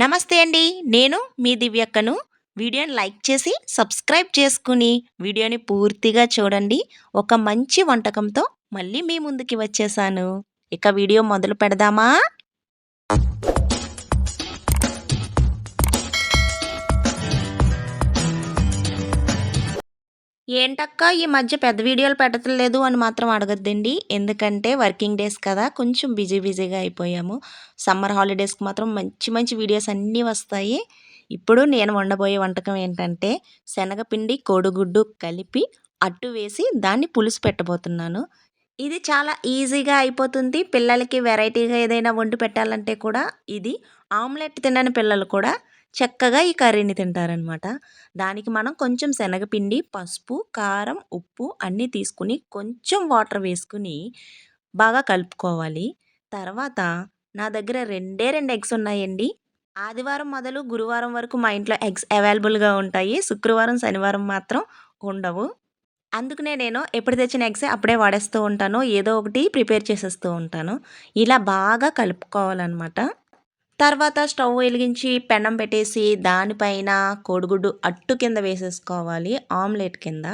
నమస్తే అండి. నేను మీ దివ్యక్కను. వీడియోని లైక్ చేసి సబ్స్క్రైబ్ చేసుకుని వీడియోని పూర్తిగా చూడండి. ఒక మంచి వంటకంతో మళ్ళీ మీ ముందుకి వచ్చేసాను. ఇక వీడియో మొదలు పెడదామా? ఏంటక్క ఈ మధ్య పెద్ద వీడియోలు పెట్టట్లేదు అని మాత్రం అడగద్దండి. ఎందుకంటే వర్కింగ్ డేస్ కదా కొంచెం బిజీ బిజీగా అయిపోయాము. సమ్మర్ హాలిడేస్కి మాత్రం మంచి మంచి వీడియోస్ అన్నీ వస్తాయి. ఇప్పుడు నేను వండబోయే వంటకం ఏంటంటే శనగపిండి కోడిగుడ్డు కలిపి అట్టు వేసి దాన్ని పులుసు పెట్టబోతున్నాను. ఇది చాలా ఈజీగా అయిపోతుంది. పిల్లలకి వెరైటీగా ఏదైనా వండి పెట్టాలంటే కూడా ఇది ఆమ్లెట్ తినని పిల్లలు కూడా చక్కగా ఈ కర్రీని తింటారనమాట దానికి మనం కొంచెం శనగపిండి పసుపు కారం ఉప్పు అన్నీ తీసుకుని కొంచెం వాటర్ వేసుకుని బాగా కలుపుకోవాలి. తర్వాత నా దగ్గర రెండే రెండు ఎగ్స్ ఉన్నాయండి. ఆదివారం మొదలు గురువారం వరకు మా ఇంట్లో ఎగ్స్ అవైలబుల్గా ఉంటాయి. శుక్రవారం శనివారం మాత్రం ఉండవు. అందుకనే నేను ఎప్పుడు తెచ్చిన ఎగ్స్ అప్పుడే వాడేస్తూ ఉంటాను. ఏదో ఒకటి ప్రిపేర్ చేసేస్తూ ఉంటాను. ఇలా బాగా కలుపుకోవాలన్నమాట. తర్వాత స్టవ్ వెలిగించి పెనం పెట్టేసి దానిపైన కోడిగుడ్డు అట్టు కింద వేసేసుకోవాలి. ఆమ్లెట్ కింద.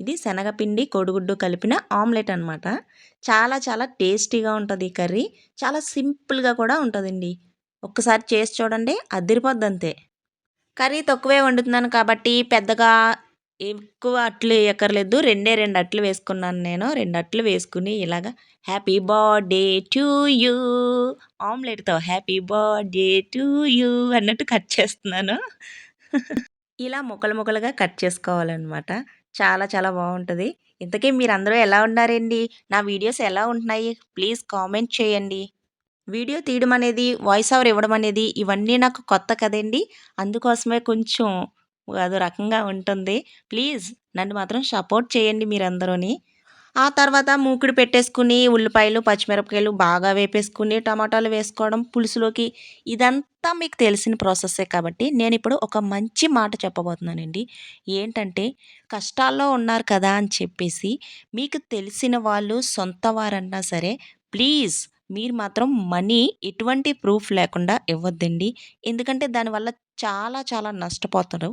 ఇది శనగపిండి కోడిగుడ్డు కలిపిన ఆమ్లెట్ అనమాట చాలా చాలా టేస్టీగా ఉంటుంది ఈ కర్రీ. చాలా సింపుల్గా కూడా ఉంటుందండి. ఒక్కసారి చేసి చూడండి అదిరిపోద్ది అంతే కర్రీ తక్కువే వండుతున్నాను కాబట్టి పెద్దగా ఎక్కువ అట్లు వేయక్కర్లేదు. రెండే రెండు అట్లు వేసుకున్నాను నేను. రెండు అట్లు వేసుకుని ఇలాగ హ్యాపీ బర్త్డే టు యూ. ఆమ్లెట్తో హ్యాపీ బర్త్డే టు యూ అన్నట్టు కట్ చేస్తున్నాను. ఇలా ముక్కలు ముక్కలుగా కట్ చేసుకోవాలన్నమాట. చాలా చాలా బాగుంటుంది. ఇంతకీ మీరు అందరూ ఎలా ఉన్నారండి? నా వీడియోస్ ఎలా ఉంటున్నాయి? ప్లీజ్ కామెంట్ చేయండి. వీడియో తీయడం అనేది వాయిస్ ఓవర్ ఇవ్వడం అనేది ఇవన్నీ నాకు కొత్త కదండి. అందుకోసమే కొంచెం అదో రకంగా ఉంటుంది. ప్లీజ్ నన్ను మాత్రం సపోర్ట్ చేయండి మీరందరూని. ఆ తర్వాత మూకుడు పెట్టేసుకుని ఉల్లిపాయలు పచ్చిమిరపకాయలు బాగా వేపేసుకుని టమాటాలు వేసుకోవడం పులుసులోకి ఇదంతా మీకు తెలిసిన ప్రాసెస్సే కాబట్టి నేను ఇప్పుడు ఒక మంచి మాట చెప్పబోతున్నానండి. ఏంటంటే కష్టాల్లో ఉన్నారు కదా అని చెప్పేసి మీకు తెలిసిన వాళ్ళు సొంత వారన్నా సరే ప్లీజ్ మీరు మాత్రం మనీ ఎటువంటి ప్రూఫ్ లేకుండా ఇవ్వద్దండి. ఎందుకంటే దానివల్ల చాలా చాలా నష్టపోతారు.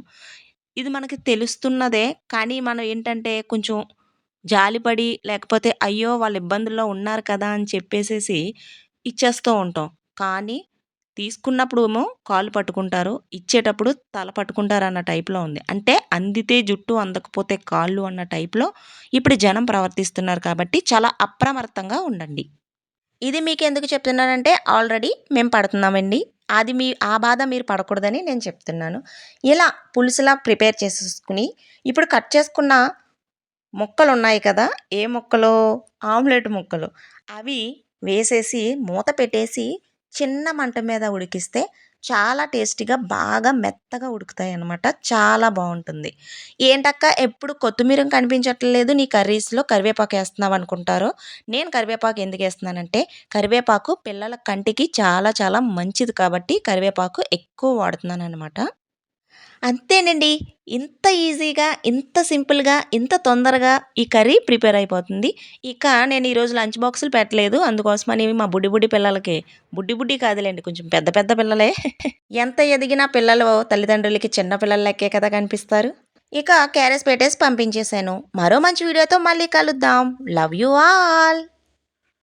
ఇది మనకి తెలుస్తున్నదే. కానీ మనం ఏంటంటే కొంచెం జాలిపడి లేకపోతే అయ్యో వాళ్ళు ఇబ్బందుల్లో ఉన్నారు కదా అని చెప్పేసేసి ఇచ్చేస్తూ ఉంటాం. కానీ తీసుకున్నప్పుడు ఏమో కాళ్ళు పట్టుకుంటారు. ఇచ్చేటప్పుడు తల పట్టుకుంటారు అన్న టైప్లో ఉంది. అంటే అందితే జుట్టు అందకపోతే కాళ్ళు అన్న టైప్లో ఇప్పుడు జనం ప్రవర్తిస్తున్నారు కాబట్టి చాలా అప్రమత్తంగా ఉండండి. ఇది మీకు ఎందుకు చెప్తున్నానంటే ఆల్రెడీ మేము పడుతున్నామండి. అది మీ ఆ బాధ మీరు పడకూడదని నేను చెప్తున్నాను. ఇలా పులుసులా ప్రిపేర్ చేసేసుకుని ఇప్పుడు కట్ చేసుకున్న ముక్కలు ఉన్నాయి కదా ఏ ముక్కలు? ఆమ్లెట్ ముక్కలు. అవి వేసేసి మూత పెట్టేసి చిన్న మంట మీద ఉడికిస్తే చాలా టేస్టీగా బాగా మెత్తగా ఉడుకుతాయి అనమాట చాలా బాగుంటుంది ఏంటక్క ఎప్పుడు కొత్తిమీర కనిపించట్లేదు నీ కర్రీస్లో కరివేపాకు వేస్తున్నావు అనుకుంటారో నేను కరివేపాకు ఎందుకు వేస్తున్నానంటే కరివేపాకు పిల్లల కంటికి చాలా చాలా మంచిది కాబట్టి కరివేపాకు ఎక్కువ వాడుతున్నాను అనమాట అంతేనండి. ఇంత ఈజీగా ఇంత సింపుల్గా ఇంత తొందరగా ఈ కర్రీ ప్రిపేర్ అయిపోతుంది. ఇక నేను ఈరోజు లంచ్ బాక్సులు పెట్టలేదు. అందుకోసమని మా బుడ్డి బుడ్డి పిల్లలకి బుడ్డి బుడ్డి కాదులేండి కొంచెం పెద్ద పెద్ద పిల్లలే. ఎంత ఎదిగినా పిల్లలు తల్లిదండ్రులకి చిన్న పిల్లల లెక్కే కదా కనిపిస్తారు. ఇక క్యారెస్ పెట్టేసి పంపించేశాను. మరో మంచి వీడియోతో మళ్ళీ కలుద్దాం. Love you all